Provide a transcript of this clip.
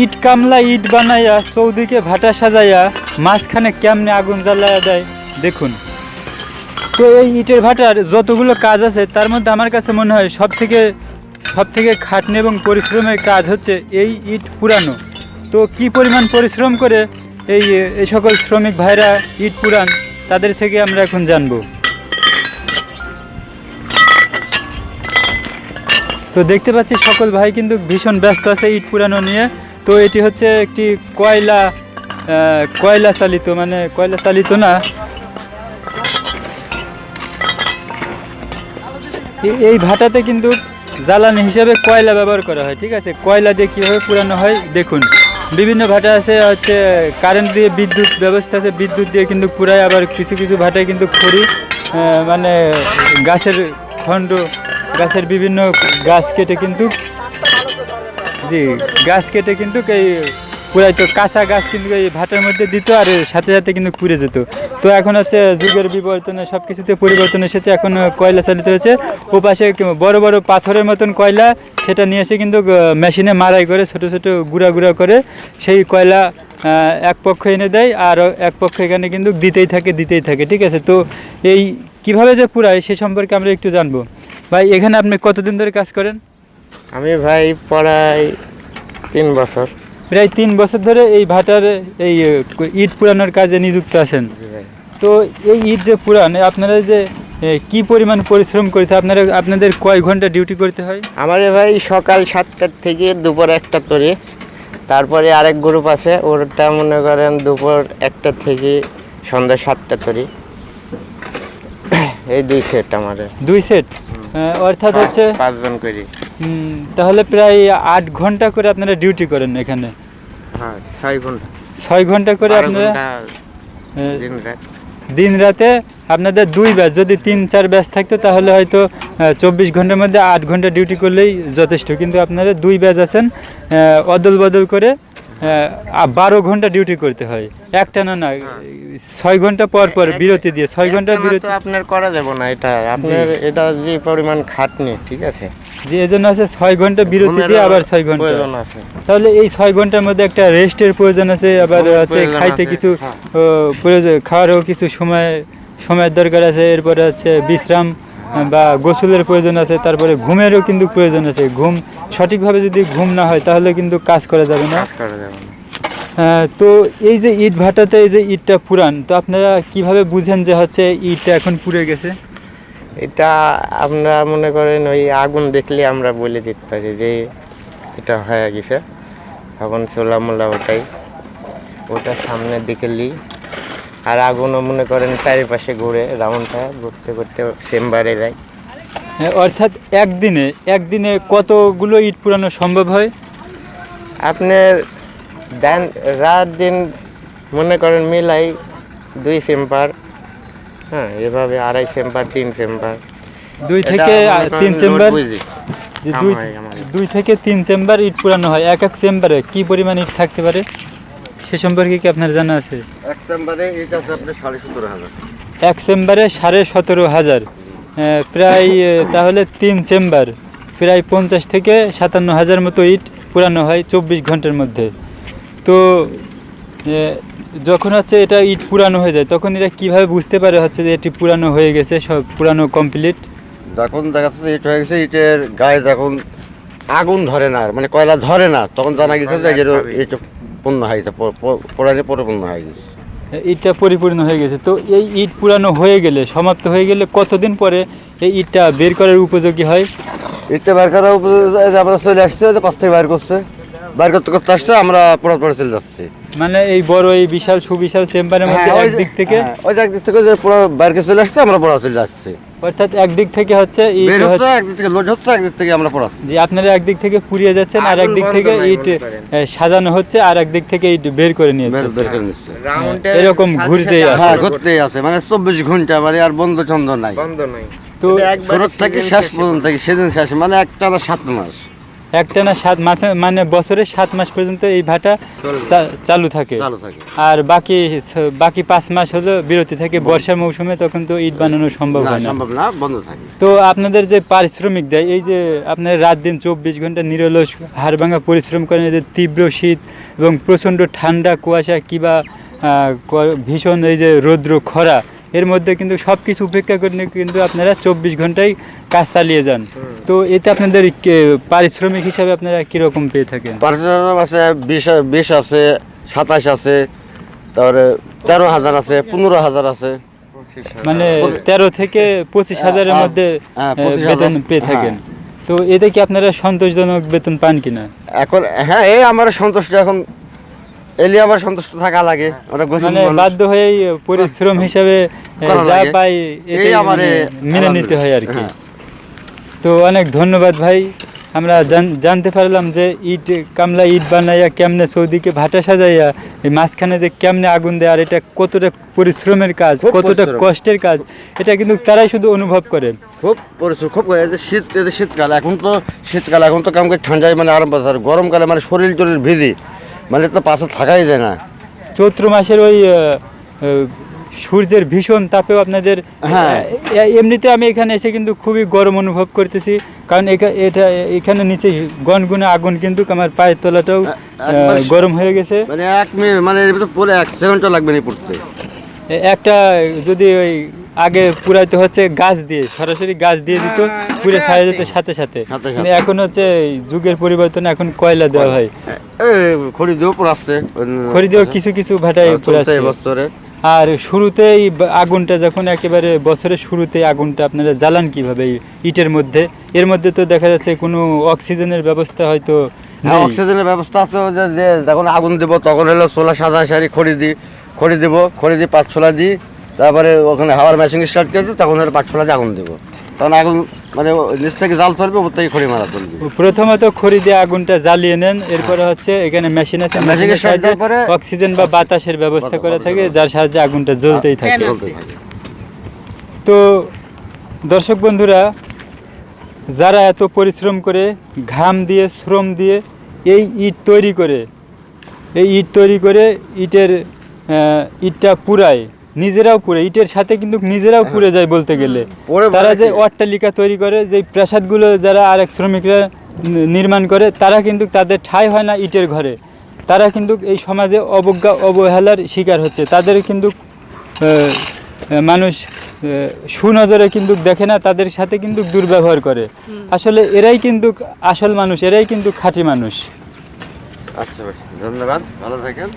ইট কামলা ইট বানাইয়া চৌদিকে ভাটা সাজাইয়া মাঝখানে কেমনে আগুন জ্বালায়া দেয়, দেখুন। তো এই ইটের ভাটার যতগুলো কাজ আছে, তার মধ্যে আমার কাছে মনে হয় সব থেকে সব থেকে খাটনি এবং পরিশ্রমের কাজ হচ্ছে এই ইট পুরানো। তো কি পরিমাণ পরিশ্রম করে এই এই সকল শ্রমিক ভাইরা ইট পুরান, তাদের থেকে আমরা এখন জানব। তো দেখতে পাচ্ছি সকল ভাই কিন্তু ভীষণ ব্যস্ত আছে ইট পুরানো নিয়ে। তো এটি হচ্ছে একটি কয়লা কয়লা চালিত মানে কয়লা চালিত না? এই ভাটাতে কিন্তু জ্বালানি হিসেবে কয়লা ব্যবহার করা হয়, ঠিক আছে? কয়লা দিয়ে কীভাবে পুরানো হয়, দেখুন। বিভিন্ন ভাটা আছে, হচ্ছে কারেন্ট দিয়ে বিদ্যুৎ ব্যবস্থা আছে, বিদ্যুৎ দিয়ে কিন্তু পুরায় আবার কিছু কিছু ভাটায় কিন্তু খড়ি মানে গাছের খণ্ড, গাছের বিভিন্ন গাছ কেটে কিন্তু জি, গাছ কেটে কিন্তু এই পুরাই তো কাঁচা গাছ কিন্তু এই ভাটার মধ্যে দিত আর সাথে সাথে কিন্তু পুড়ে যেত। তো এখন হচ্ছে যুগের বিবর্তনে সব কিছুতে পরিবর্তন এসেছে, এখন কয়লা চালিত হয়েছে। ও পাশে বড় বড় পাথরের মতন কয়লা, সেটা নিয়ে এসে কিন্তু মেশিনে মারাই করে, ছোট ছোট গুঁড়া গুঁড়া করে সেই কয়লা এক পক্ষ এনে দেয় আর এক পক্ষ এখানে কিন্তু দিতেই থাকে দিতেই থাকে, ঠিক আছে? তো এই কীভাবে যে পুরায় সে সম্পর্কে আমরা একটু জানব। ভাই, এখানে আপনি কতদিন ধরে কাজ করেন? আমি ভাই পড়াই তিন বছর। প্রায় তিন বছর ধরে এই ভাটার এই ইট পুরানোর কাজে নিযুক্ত আছেন। ভাই। তো এই ইট যে পুরান আপনারা যে কি পরিমাণ পরিশ্রম করতে আপনারা আপনাদের কয় ঘণ্টা ডিউটি করতে হয়? আমার ভাই সকাল সাতটার থেকে দুপুর একটা তরি তারপরে আরেক গ্রুপ আছে ওরটা মনে করেন দুপুর একটা থেকে সন্ধ্যা সাতটা তরি এই দুই সেট আমার দুই সেট অর্থাৎ হচ্ছে পাঁচজন করি। তাহলে প্রায় আট ঘণ্টা করে আপনারা ডিউটি করেন এখানে। হ্যাঁ ছয় ঘণ্টা। ছয় ঘণ্টা করে আপনারা দিন রাতে। আপনাদের দুই ব্যাচ যদি তিন চার ব্যাচ থাকতো তাহলে হয়তো চব্বিশ ঘণ্টার মধ্যে আট ঘণ্টা ডিউটি করলেই যথেষ্ট। কিন্তু আপনারা দুই ব্যাচ আছেন অদল বদল করে বারো ঘণ্টা ডিউটি করতে হয়। একটা না না ছয় ঘণ্টা পর পর বিরতি দিয়ে ছয় ঘণ্টা বিরতি আপনার করা যাবে না এটা। আপনার এটা যে পরিমাণ খাটনি ঠিক আছে? যে এজন্য আছে ছয় ঘণ্টা বিরতি দিয়ে আবার ছয় ঘণ্টা। তাহলে এই ছয় ঘণ্টার মধ্যে একটা রেস্টের প্রয়োজন আছে আবার হচ্ছে খাইতে কিছু হ্যাঁ। প্রয়োজন খাওয়ারও কিছু সময় সময়ের দরকার আছে এরপরে হচ্ছে বিশ্রাম। বা গোসলের প্রয়োজন আছে তারপরে ঘুমেরও কিন্তু প্রয়োজন আছে। ঘুম সঠিকভাবে যদি ঘুম না হয় তাহলে কিন্তু কাজ করা যাবে না। কাজ করা যাবে না। আহ, তো এই যে ইট ভাটাতে এই যে ইটটা পুরান তো আপনারা কীভাবে বুঝেন যে হচ্ছে ইটটা এখন পুড়ে গেছে? এটা আমরা মনে করেন ওই আগুন দেখলে আমরা বলে দিতে পারি যে এটা হয়ে গেছে। এখন চোলা মোলা ওটাই। ওটা সামনের দিকে লি আর আগুনও মনে করেন চারিপাশে ঘুরে রাউন্ডটা ঘুরতে ঘুরতে চেম্বারে যায়। অর্থাৎ একদিনে একদিনে কতগুলো ইট পুরানো সম্ভব হয়? আপনার দেন রাত দিন মনে করেন মিলাই দুই চেম্বার হ্যাঁ এভাবে আড়াই চেম্বার তিন চেম্বার। দুই থেকে তিন চেম্বার। দুই থেকে তিন চেম্বার ইট পুরানো হয়। এক এক চেম্বারে কি পরিমাণ ইট থাকতে পারে? সে সম্পর্কে কি আপনার জানা আছে? এক চেম্বারে এটা আছে আপনার সাড়ে সতেরো হাজার। এক চেম্বারে সাড়ে সতেরো হাজার। প্রায় তাহলে তিন চেম্বার। প্রায় পঞ্চাশ থেকে সাতান্ন হাজার মতো ইট পুরানো হয় চব্বিশ ঘণ্টার মধ্যে। তো যখন হচ্ছে এটা ইট পুরানো হয়ে যায় তখন এটা কীভাবে বুঝতে পারে হচ্ছে যে এটি পুরানো হয়ে গেছে সব পুরানো কমপ্লিট? যখন দেখা যাচ্ছে ইট হয়ে গেছে ইটের গায়ে যখন আগুন ধরে না আর, মানে কয়লা ধরে না তখন জানা গেছে যে ইট পূর্ণ হয়ে গেছে পোড়ানি পরিপূর্ণ হয়ে গেছে। ইটটা পরিপূর্ণ হয়ে গেছে। তো এই ইট পুরানো হয়ে গেলে, সমাপ্ত হয়ে গেলে কতদিন পরে এই ইটটা বের করার উপযোগী হয়? ইটটা বের করার উপযোগী আমরা চলে আসছে পাঁচ থেকে বের করছে। বাইর করতে করতে আসছে আমরা পড়া পড়ে চলে যাচ্ছি। মানে এই বড় এই বিশাল সুবিশাল চেম্বারের মধ্যে হ্যাঁ, ওই যে- একদিক থেকে? হ্যাঁ, ওই যে একদিক থেকে যে পুরো বাইরে চলে আসছে আমরা পড়া চলে যাচ্ছি। অর্থাৎ একদিক থেকে হচ্ছে ইট বের হচ্ছে হচ্ছে একদিক থেকে লোড হচ্ছে একদিক থেকে আমরা পড়াচ্ছি। যে আপনারা একদিক থেকে পুড়িয়ে যাচ্ছেন আর আগুন একদিক বন্ধ থেকে নাই ইট মনে করেন। এ, সাজানো হচ্ছে আর একদিক থেকে ইট বের করে নিয়ে বের যাচ্ছে। বের করে নিচ্ছে। রাউন্ডে এরকম ঘুরতেই আছে। হ্যাঁ ঘুরতেই আছে মানে চব্বিশ ঘণ্টা মানে আর বন্ধ চন্দ্র নাই। বন্ধ নাই। তো এটা একবারে শুরু থেকে শেষ পর্যন্ত থেকে সেদিন শেষ মানে একটা সাত মাস। একটানা সাত মাসে মানে বছরে সাত মাস পর্যন্ত এই ভাটা চালু থাকে। আর বাকি বাকি পাঁচ মাস হলো বিরতি থাকে। বর্ষা মৌসুমে তখন তো ইট বানানো সম্ভব হয় না। বন্ধ থাকে। তো আপনাদের যে পারিশ্রমিক দেয় এই যে আপনার রাত দিন চব্বিশ ঘণ্টা নিরলস হাড়ভাঙা পরিশ্রম করেন এদের তীব্র শীত এবং প্রচণ্ড ঠান্ডা কুয়াশা কিবা ভীষণ এই যে রৌদ্র খরা এর মধ্যে কিন্তু সব কিছু উপেক্ষা করে কিন্তু আপনারা চব্বিশ ঘন্টায় কাজ চালিয়ে যান। তো এতে আপনাদের পারিশ্রমিক হিসাবে আপনারা কীরকম পেয়ে থাকেন? পার্সোনাল আছে বিশ বিশ আছে সাতাশ আছে তারপরে তেরো হাজার আছে পনেরো হাজার আছে। মানে তেরো থেকে পঁচিশ হাজারের হ্যাঁ, মধ্যে হ্যাঁ, আহ, 25,000 বেতন পেয়ে থাকেন। তো এতে কি আপনারা সন্তোষজনক বেতন পান কিনা? এখন হ্যাঁ এই আমার সন্তুষ্ট এখন এলি আমার সন্তুষ্ট থাকা লাগে ওরা গরিব মানে বাধ্য হয়েই পরিশ্রম হিসাবে যা পাই এটাই আমারে মানে মেনে নিতে হয় আর কি। হ্যাঁ। তো অনেক ধন্যবাদ ভাই। আমরা জানতে পারলাম যে ইট কামলা ইট বানাইয়া কেমনে সৌদিকে ভাটা সাজাইয়া এই মাঝখানে যে কেমনে আগুন দেয় আর এটা কতটা পরিশ্রমের কাজ কতটা কষ্টের কাজ এটা কিন্তু তারাই শুধু অনুভব করে। খুব পরিশ্রম খুব শীত শীতকাল এখন তো শীতকাল এখন তো কামকে ঠান্ডায় মানে আরাম পাচ্ছে আর গরমকালে মানে শরীর টরির ভিজি। মানে তো পাশে থাকাই যায় না। চৈত্র মাসের ওই সূর্যের ভীষণ তাপেও আপনাদের হ্যাঁ। এমনিতে আমি এখানে এসে কিন্তু খুবই গরম অনুভব করতেছি কারণ এটা এখানে নিচে গনগুনে আগুন কিন্তু আমার পায়ের তলাটাও গরম হয়ে গেছে। মানে এক মিনিট মানে পরে এক সেকেন্ডও লাগবে না পড়তে। একটা যদি ওই আগে পুরাইতে হচ্ছে গাছ দিয়ে সরাসরি গাছ দিয়ে দিত পুরে ছাড়া যেত সাথে সাথে। সাথে এখন হচ্ছে যুগের পরিবর্তনে এখন কয়লা দেওয়া হয়। খড়ি দিয়েও পড়াচ্ছে খড়ি দিয়েও কিছু কিছু ভাটায় পুরাচ্ছে। বছরে। আর শুরুতেই আগুনটা যখন একেবারে বছরের শুরুতে আগুনটা আপনারা জ্বালান কীভাবে ইটের মধ্যে? এর মধ্যে তো দেখা যাচ্ছে কোনো অক্সিজেনের ব্যবস্থা হয়তো হ্যাঁ অক্সিজেনের ব্যবস্থা আছে যে- যখন আগুন দেবো তখন হলো সোলা সাজা সারি খড়ি দিই খড়ি দেবো খড়ি দিয়ে পাঁচ ছোলা দিই। তারপরে ওখানে হাওয়ার মেশিন স্টার্ট করে তখন হলো পাঁচ ছোলা আগুন দেবো। তখন আগুন মানে নিচ থেকে জাল চলবে ওপর থেকে খড়ি মারা চলবে তো খড়ি দিয়ে আগুনটা জ্বালিয়ে নেন এরপরে হচ্ছে এখানে মেশিন আছে মেশিনের সাহায্যে অক্সিজেন বা বাতাসের ব্যবস্থা করা থাকে যার সাহায্যে আগুনটা জ্বলতেই থাকে। তো দর্শক বন্ধুরা যারা এত পরিশ্রম করে ঘাম দিয়ে শ্রম দিয়ে এই ইট তৈরি করে এই ইট তৈরি করে ইটের ইটটা পুরায় নিজেরাও পুরে ইটের সাথে কিন্তু নিজেরাও পুড়ে যায় বলতে গেলে। তারা যে অট্টালিকা তৈরি করে যে প্রাসাদগুলো যারা আরেক শ্রমিকরা নির্মাণ করে তারা কিন্তু তাদের ঠাঁই হয় না ইটের ঘরে। তারা কিন্তু এই সমাজে অবজ্ঞা অবহেলার শিকার হচ্ছে। তাদের কিন্তু মানুষ সুনজরে কিন্তু দেখে না তাদের সাথে কিন্তু দুর্ব্যবহার করে। আসলে এরাই কিন্তু আসল মানুষ এরাই কিন্তু খাঁটি মানুষ। আচ্ছা ধন্যবাদ। ভালো থাকেন।